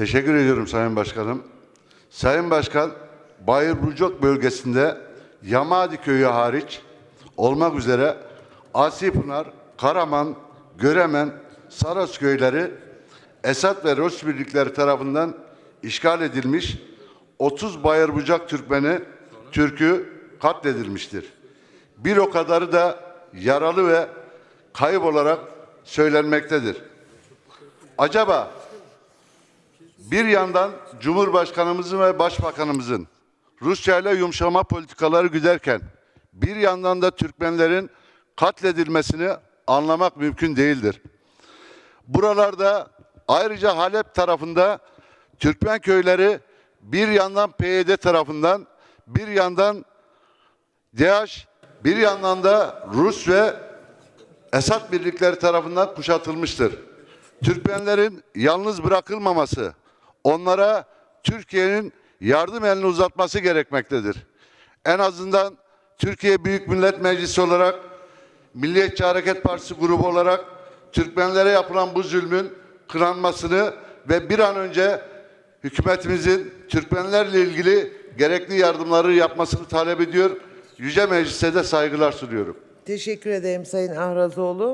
Teşekkür ediyorum Sayın Başkanım. Sayın Başkan, Bayırburcuk bölgesinde Yamadi köyü hariç olmak üzere Asipınar, Karaman, Göremen, Saras köyleri Esad ve Rus birlikleri tarafından işgal edilmiş 30 Bayırbucak Türkmeni, Türk'ü katledilmiştir. Bir o kadarı da yaralı ve kayıp olarak söylenmektedir. Acaba bir yandan Cumhurbaşkanımızın ve Başbakanımızın Rusya ile yumuşama politikaları güderken bir yandan da Türkmenlerin katledilmesini anlamak mümkün değildir. Buralarda ayrıca Halep tarafında Türkmen köyleri bir yandan PYD tarafından bir yandan DH bir yandan da Rus ve Esad birlikleri tarafından kuşatılmıştır. Türkmenlerin yalnız bırakılmaması, onlara Türkiye'nin yardım elini uzatması gerekmektedir. En azından Türkiye Büyük Millet Meclisi olarak, Milliyetçi Hareket Partisi grubu olarak Türkmenlere yapılan bu zulmün kınanmasını ve bir an önce hükümetimizin Türkmenlerle ilgili gerekli yardımları yapmasını talep ediyor. Yüce Meclis'e de saygılar sunuyorum. Teşekkür ederim Sayın Ahrazoğlu.